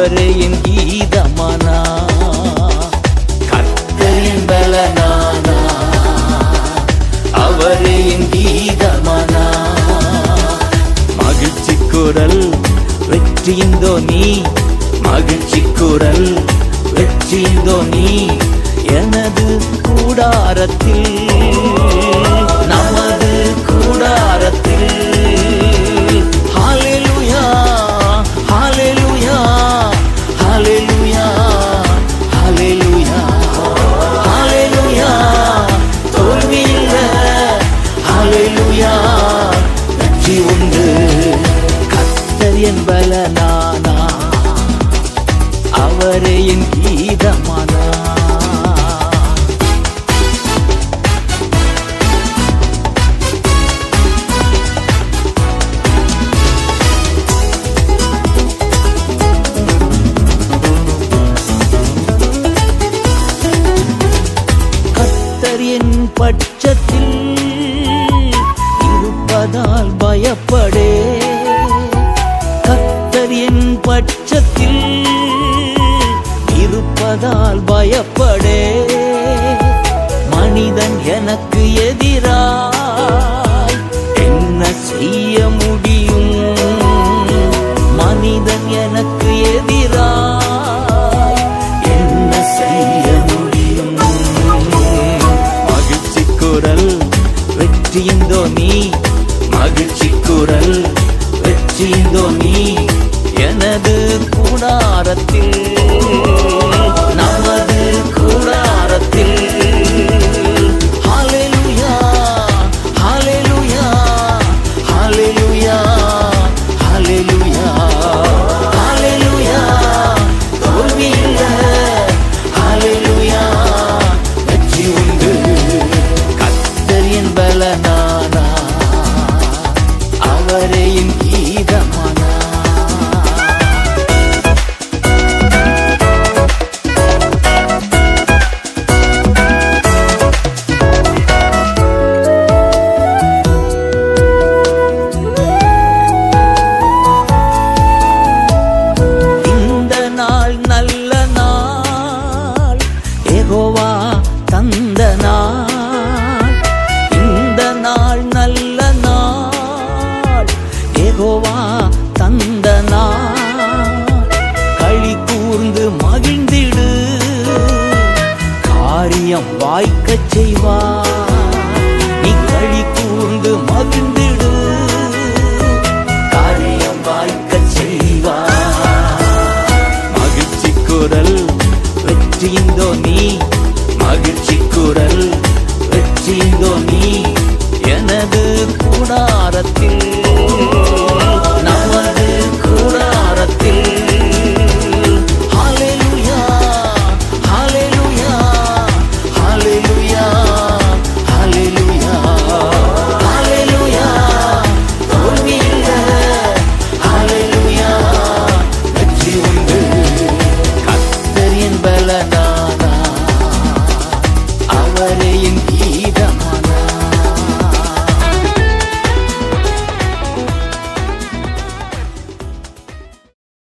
அவரே என் கீதமானா? கத்தரின் பலனானா அவரே என் கீதமானா? மகிழ்ச்சி குரல் வெற்றியின் நீ. மகிழ்ச்சி குரல் வெற்றியின் நீ. எனது கூடாரத்தில் ஹalleluya வெற்றி உண்டு. கத்தர் என் பலனானா? அவரே என் கீதமானா? பட்சத்தில் இருப்பதால் பயப்படே. கத்தர் என் பட்சத்தில் இருப்பதால் பயப்படே. மனிதன் எனக்கு எதிராய் என்ன செய்ய முடியும்? மனிதன் எனக்கு எதிராய் என்ன செய்ய முடியும்? மகிழ்ச்சி குரல் வெற்றியின் தோனி மகிழ்ச்சி குரல் வெற்றியின் நீ எனது கூடாரத்தில். நமது கூடாரத்தில். ஹalleluya ஹalleluya ஹalleluya ஹalleluya ஹalleluya. தோல்வி இல்ல ஹalleluya. வெற்றி உண்டு. கத்தரின் பலனானா அவரே என் கீதமானா நடக்கச் செய்வார் நீ கழி கூர்ந்து மகிழ்ந்திடு. காரியம் வாய்க்கச் செய்வார் மகிழ்ச்சி குரல் வெற்றியிந்தோ நீ. மகிழ்ச்சி குரல் வெற்றியிந்தோ நீ. எனது கூடாரத்தில்